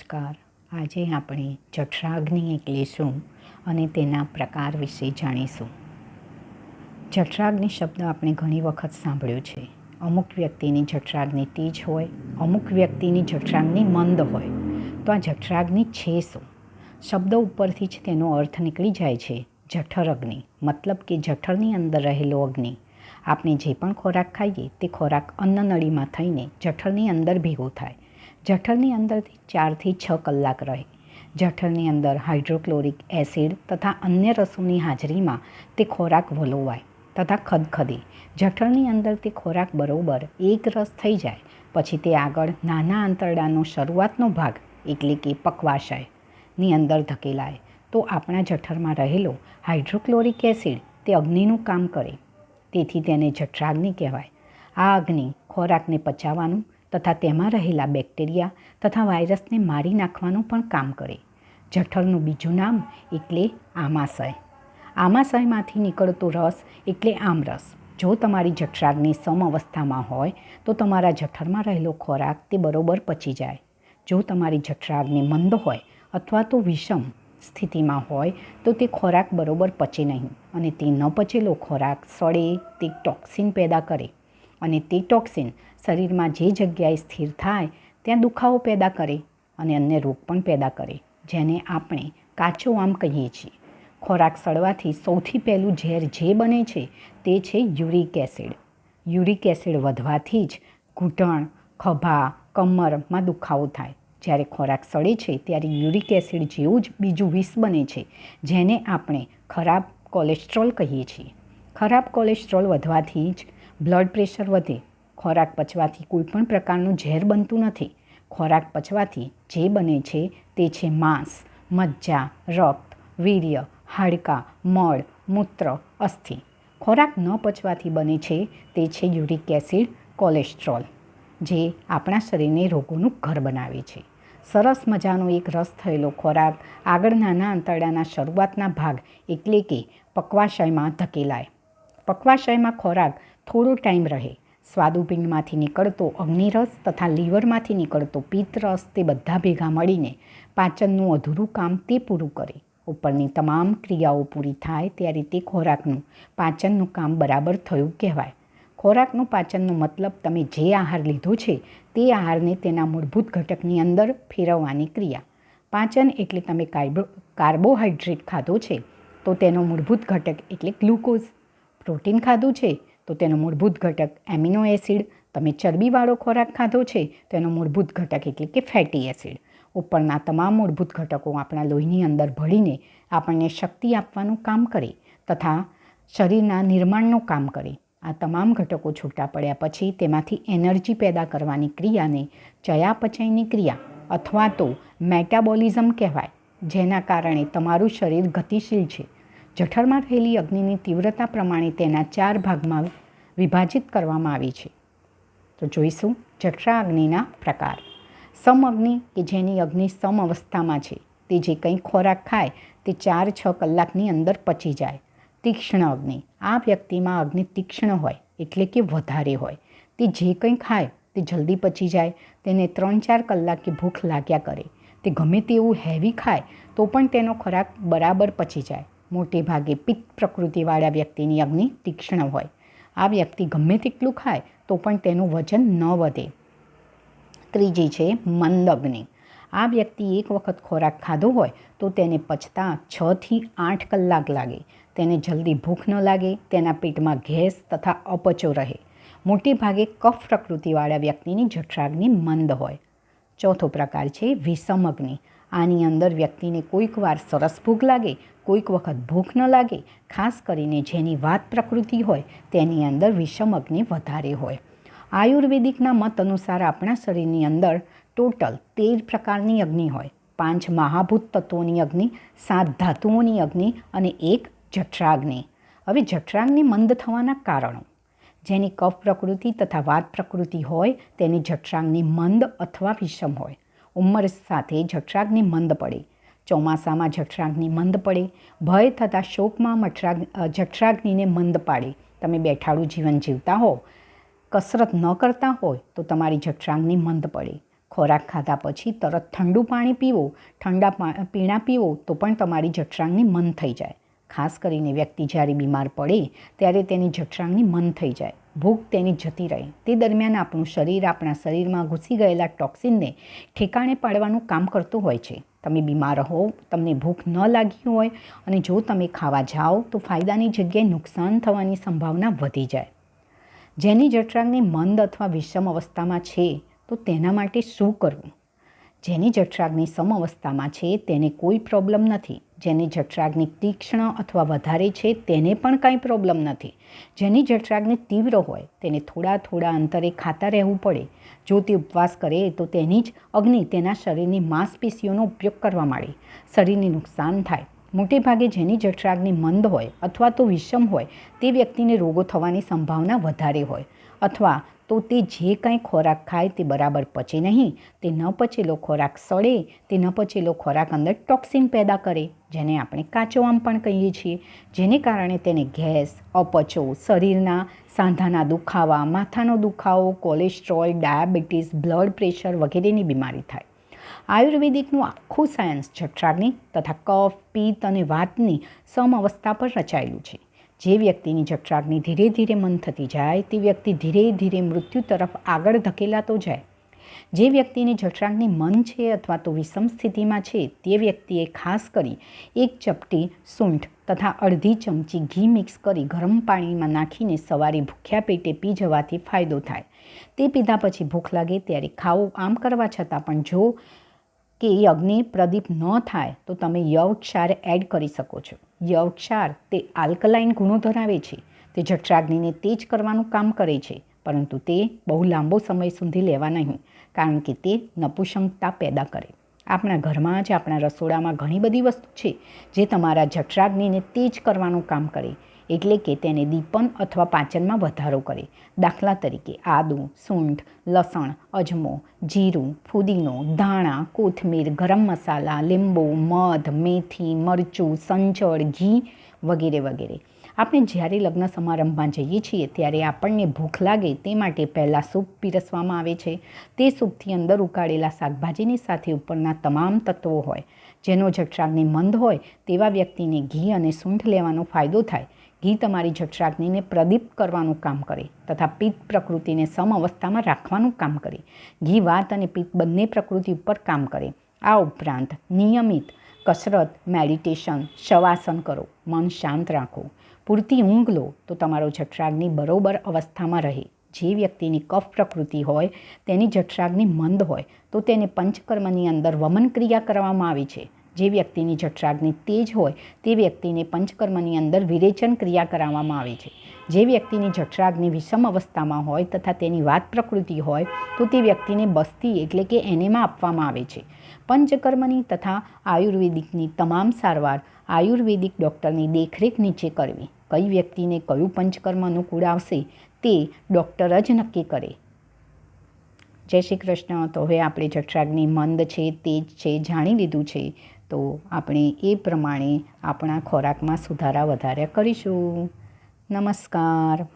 નમસ્કાર. આજે આપણે જઠરાગ્નિ એટલે શું અને તેના પ્રકાર વિશે જાણીશું. જઠરાગ્નિ શબ્દ આપણે ઘણી વખત સાંભળ્યો છે. અમુક વ્યક્તિની જઠરાગ્નિ તેજ હોય, અમુક વ્યક્તિની જઠરાગ્નિ મંદ હોય. તો આ જઠરાગ્નિ છે શું? શબ્દ ઉપરથી જ તેનો અર્થ નીકળી જાય છે જઠર અગ્નિ મતલબ કે જઠરની અંદર રહેલો અગ્નિ. આપણે જે પણ ખોરાક ખાઈએ તે ખોરાક અન્નનળીમાં થઈને જઠરની અંદર ભેગો થાય. જઠરની અંદરથી ચારથી છ કલાક રહે. જઠરની અંદર હાઇડ્રોક્લોરિક એસિડ તથા અન્ય રસોની હાજરીમાં તે ખોરાક વલોવાય તથા ખદખદે. જઠરની અંદર તે ખોરાક બરોબર એક રસ થઈ જાય, પછી તે આગળ નાના આંતરડાનો શરૂઆતનો ભાગ, એટલે કે પકવાશયની અંદર ધકેલાય. તો આપણા જઠરમાં રહેલો હાઇડ્રોક્લોરિક એસિડ તે અગ્નિનું કામ કરે. તેથી તેને જઠરાગ્નિ કહેવાય. આ અગ્નિ ખોરાકને પચાવવાનું તથા તેમાં રહેલા બેક્ટેરિયા તથા વાયરસને મારી નાખવાનું પણ કામ કરે. જઠરનું બીજું નામ એટલે આમાશય. આમાશયમાંથી નીકળતો રસ એટલે આમરસ. જો તમારી જઠરાગ્નિ સમ અવસ્થામાં હોય, તો તમારા જઠરમાં રહેલો ખોરાક તે બરોબર પચી જાય. જો તમારી જઠરાગ્નિ મંદ હોય અથવા તો વિષમ સ્થિતિમાં હોય, તો તે ખોરાક બરોબર પચે નહીં અને તે ન પચેલો ખોરાક સડે તે ટોક્સિન પેદા કરે. અને તે ટોક્સિન શરીરમાં જે જગ્યાએ સ્થિર થાય, ત્યાં દુખાવો પેદા કરે અને અન્ય રોગ પણ પેદા કરે, જેને આપણે કાચો આમ કહીએ છીએ. ખોરાક સડવાથી સૌથી પહેલું ઝેર જે બને છે તે છે યુરિક એસિડ. યુરિક એસિડ વધવાથી જ ઘૂંટણ, ખભા, કમરમાં દુખાવો થાય. જ્યારે ખોરાક સડે છે ત્યારે યુરિક એસિડ જેવું જ બીજું વિષ બને છે, જેને આપણે ખરાબ કોલેસ્ટ્રોલ કહીએ છીએ. ખરાબ કોલેસ્ટ્રોલ વધવાથી જ બ્લડ પ્રેશર વધે, ખોરાક પચવાથી કોઈ પણ પ્રકારનું ઝેર બનતું નથી. ખોરાક પચવાથી જે બને છે તે છે માંસ, મજ્જા, રક્ત, વીર્ય, હાડકાં, મળ, મૂત્ર, અસ્થિ. ખોરાક ન પચવાથી બને છે તે છે યુરિક એસિડ, કોલેસ્ટ્રોલ, જે આપણા શરીરને રોગોનું ઘર બનાવે છે. સરસ મજાનો એક રસ થયેલો ખોરાક આગળ નાના આંતરડાના શરૂઆતના ભાગ એટલે કે પક્વાશયમાં ધકેલાય. પક્વાશયમાં ખોરાક થોડો ટાઈમ રહે. સ્વાદુપિંડમાંથી નીકળતો અગ્નિરસ તથા લીવરમાંથી નીકળતો પિત્તરસ તે બધા ભેગા મળીને પાચનનું અધૂરું કામ તે પૂરું કરે. ઉપરની તમામ ક્રિયાઓ પૂરી થાય ત્યારે તે ખોરાકનું, પાચનનું કામ બરાબર થયું કહેવાય. ખોરાકનું પાચનનો મતલબ તમે જે આહાર લીધો છે તે આહારને તેના મૂળભૂત ઘટકની અંદર ફેરવવાની ક્રિયા. પાચન એટલે તમે કાર્બો કાર્બોહાઈડ્રેટ ખાધો છે તો તેનો મૂળભૂત ઘટક એટલે ગ્લુકોઝ. પ્રોટીન ખાધું છે તો તેનો મૂળભૂત ઘટક એમિનો એસિડ, તમે ચરબીવાળો ખોરાક ખાધો છે તેનો મૂળભૂત ઘટક એટલે કે ફેટી એસિડ. ઉપરના તમામ મૂળભૂત ઘટકો આપણા લોહીની અંદર ભળીને આપણને શક્તિ આપવાનું કામ કરે તથા શરીરના નિર્માણનું કામ કરે. આ તમામ ઘટકો છૂટા પડ્યા પછી તેમાંથી એનર્જી પેદા કરવાની ક્રિયાને ચયાપચયની ક્રિયા અથવા તો મેટાબોલિઝમ કહેવાય, જેના કારણે તમારું શરીર ગતિશીલ છે. જઠરમાં રહેલી અગ્નિની તીવ્રતા પ્રમાણે તેના ચાર ભાગમાં વિભાજિત કરવામાં આવી છે. તો જોઈશું જઠરા અગ્નિના પ્રકાર. સમ અગ્નિ, કે જેની અગ્નિ સમ અવસ્થામાં છે, તે જે કંઈ ખોરાક ખાય, તે ચાર છ કલાકની અંદર પચી જાય. તીક્ષ્ણ અગ્નિ. આ વ્યક્તિમાં અગ્નિ તીક્ષ્ણ હોય, એટલે કે વધારે હોય. તે જે કંઈ ખાય, તે જલ્દી પચી જાય, તેને ત્રણ ચાર કલાકે ભૂખ લાગ્યા કરે. તે ગમે તેવું હેવી ખાય, તો પણ તેનો ખોરાક બરાબર પચી જાય. મોટે ભાગે પિત્ત પ્રકૃતિવાળા વ્યક્તિની અગ્નિ તીક્ષ્ણ હોય. આ વ્યક્તિ ગમે તેટલું ખાય, તો પણ તેનું વજન ન વધે. ત્રીજી છે મંદગ્નિ આ વ્યક્તિ એક વખત ખોરાક ખાધો હોય, તો તેને પચતા છથી આઠ કલાક લાગે. તેને જલ્દી ભૂખ ન લાગે, તેના પેટમાં ગેસ તથા અપચો રહે. મોટે ભાગે કફ પ્રકૃતિવાળા વ્યક્તિની જઠરાગ્નિ મંદ હોય. ચોથો પ્રકાર છે વિષમ અગ્નિ. આની અંદર વ્યક્તિને કોઈક વાર સરસ ભૂખ લાગે, કોઈક વખત ભૂખ ન લાગે, ખાસ કરીને જેની વાત પ્રકૃતિ હોય, તેની અંદર વિષમ અગ્નિ વધારે હોય. આયુર્વેદિકના મત અનુસાર આપણા શરીરની અંદર ટોટલ તેર પ્રકારની અગ્નિ હોય. પાંચ મહાભૂત તત્વોની અગ્નિ, સાત ધાતુઓની અગ્નિ અને એક જઠરાગ્નિ. હવે જઠરાગ્નિ મંદ થવાના કારણો. જેની કફ પ્રકૃતિ તથા વાત પ્રકૃતિ હોય, તેની જઠરાગ્નિ મંદ અથવા વિષમ હોય. ઉંમર સાથે જઠરાગ્નિ મંદ પડે. ચોમાસામાં જઠરાગ્નિ મંદ પડે. ભય થતાં શોકમાં મઠરાગ જઠરાગ્નિને મંદ પાડે. તમે બેઠાડું જીવન જીવતા હો. કસરત ન કરતા હોય તો તમારી જઠરાગ્નિ મંદ પડે. ખોરાક ખાધા પછી તરત ઠંડુ પાણી પીવો. ઠંડા પીણા પીવો તો પણ તમારી જઠરાંગની મન થઈ જાય. ખાસ કરીને વ્યક્તિ જ્યારે બીમાર પડે, ત્યારે તેની જઠરાંગની મન થઈ જાય. ભૂખ તેની જતી રહે. તે દરમિયાન આપણું શરીર આપણા શરીરમાં ઘૂસી ગયેલા ટોક્સિનને ઠેકાણે પાડવાનું કામ કરતું હોય છે. તમે બીમાર હો, તમને ભૂખ ન લાગી હોય અને જો તમે ખાવા જાઓ, તો ફાયદાની જગ્યાએ નુકસાન થવાની સંભાવના વધી જાય. જેની જઠરાંગની મંદ અથવા વિષમ અવસ્થામાં છે, તો તેના માટે શું કરવું? જેની જઠરાગ્નિ સમ અવસ્થામાં છે તેને કોઈ પ્રોબ્લેમ નથી. જેની જઠરાગ્નિ તીક્ષ્ણ અથવા વધારે છે તેને પણ કાંઈ પ્રોબ્લેમ નથી. જેની જઠરાગ્નિ તીવ્ર હોય તેને થોડા થોડા અંતરે ખાતા રહેવું પડે. જો તે ઉપવાસ કરે તો તેની જ અગ્નિ તેના શરીરની માંસપેશીઓનો ઉપયોગ કરવા માંડે. શરીરને નુકસાન થાય. મોટે ભાગે જેની જઠરાગ્નિ મંદ હોય અથવા તો વિષમ હોય તે વ્યક્તિને રોગો થવાની સંભાવના વધારે હોય. અથવા તો તે જે કાંઈ ખોરાક ખાય તે બરાબર પચે નહીં. તે ન પચેલો ખોરાક સડે, તે ન પચેલો ખોરાક અંદર ટોક્સિન પેદા કરે, જેને આપણે કાચો આમ પણ કહીએ છીએ. જેને કારણે તેને ગેસ, અપચો, શરીરના સાંધાના દુખાવા, માથાનો દુખાવો, કોલેસ્ટ્રોલ, ડાયાબિટીસ, બ્લડ પ્રેશર વગેરેની બીમારી થાય. આયુર્વેદિકનું આખું સાયન્સ જઠરાગ્નિ તથા કફ, પિત્ત અને વાતની સમ અવસ્થા પર રચાયેલું છે. જે વ્યક્તિની જઠરાગ્નિ ધીરે ધીરે મન થતી જાય, તે વ્યક્તિ ધીરે ધીરે મૃત્યુ તરફ આગળ ધકેલાતો જાય. જે વ્યક્તિની જઠરાગ્નિ મન છે અથવા તો વિષમ સ્થિતિમાં છે, તે વ્યક્તિએ ખાસ કરી એક ચપટી સૂંઠ તથા અડધી ચમચી ઘી મિક્સ કરી ગરમ પાણીમાં નાખીને સવારે ભૂખ્યા પેટે પી જવાથી ફાયદો થાય. તે પીધા પછી ભૂખ લાગે ત્યારે ખાવું આમ કરવા છતાં પણ જો કે એ અગ્નિ પ્રદીપ ન થાય, તો તમે યવક્ષાર એડ કરી શકો છો. યવક્ષાર તે આલ્કલાઇન ગુણો ધરાવે છે. તે જઠરાગ્નિને તેજ કરવાનું કામ કરે છે, પરંતુ તે બહુ લાંબો સમય સુધી લેવા નહીં, કારણ કે તે નપુસંગતા પેદા કરે. આપણા ઘરમાં જ, આપણા રસોડામાં ઘણી બધી વસ્તુ છે, જે તમારા જઠરાગ્નિને તેજ કરવાનું કામ કરે. એટલે કે તેને દીપન અથવા પાચનમાં વધારો કરે દાખલા તરીકે આદું, સૂંઠ, લસણ, અજમો, જીરું, ફુદીનો, ધાણા, કોથમીર, ગરમ મસાલા, લીંબુ, મધ, મેથી, મરચું, સંચળ, ઘી વગેરે વગેરે. આપણે જ્યારે લગ્ન સમારંભમાં જઈએ છીએ ત્યારે આપણને ભૂખ લાગે તે માટે પહેલાં સૂપ પીરસવામાં આવે છે. તે સૂપથી અંદર ઉકાળેલા શાકભાજીની સાથે ઉપરના તમામ તત્વો હોય. જેનો જઠરાગ્નિ મંદ હોય તેવા વ્યક્તિને ઘી અને સૂંઠ લેવાનો ફાયદો થાય. ઘી તમારી જઠરાગ્નિને પ્રદીપ કરવાનું કામ કરે તથા પિત્ત પ્રકૃતિને સમ અવસ્થામાં રાખવાનું કામ કરે. ઘી, વાત અને પિત્ત બંને પ્રકૃતિ ઉપર કામ કરે. આ ઉપરાંત નિયમિત કસરત, મેડિટેશન, શવાસન કરો. મન શાંત રાખો. પૂરતી ઊંઘ લો તો તમારો જઠરાગ્નિ બરોબર અવસ્થામાં રહે. જે વ્યક્તિની કફ પ્રકૃતિ હોય, તેની જઠરાગ્નિ મંદ હોય તો તેને પંચકર્મની અંદર વમન ક્રિયા કરવામાં આવે છે. જે વ્યક્તિની જઠરાગ્નિ તેજ હોય, તે વ્યક્તિને પંચકર્મની અંદર વિરેચન ક્રિયા કરાવવામાં આવે છે. જે વ્યક્તિની જઠરાગ્નિ વિષમ અવસ્થામાં હોય તથા તેની વાત પ્રકૃતિ હોય, તો તે વ્યક્તિને બસ્તી એટલે કે એનેમાં આપવામાં આવે છે. પંચકર્મની તથા આયુર્વેદિકની તમામ સારવાર આયુર્વેદિક ડૉક્ટરની દેખરેખ નીચે કરવી. કઈ વ્યક્તિને કયું પંચકર્મ અનુકૂળ આવશે, તે ડૉક્ટર જ નક્કી કરે. જય શ્રી કૃષ્ણ. તો હવે આપણે જઠરાગ્નિ મંદ છે, તેજ છે, જાણી લીધું છે. તો આપણે એ પ્રમાણે આપણા ખોરાકમાં સુધારા વધારે કરીશું. નમસ્કાર.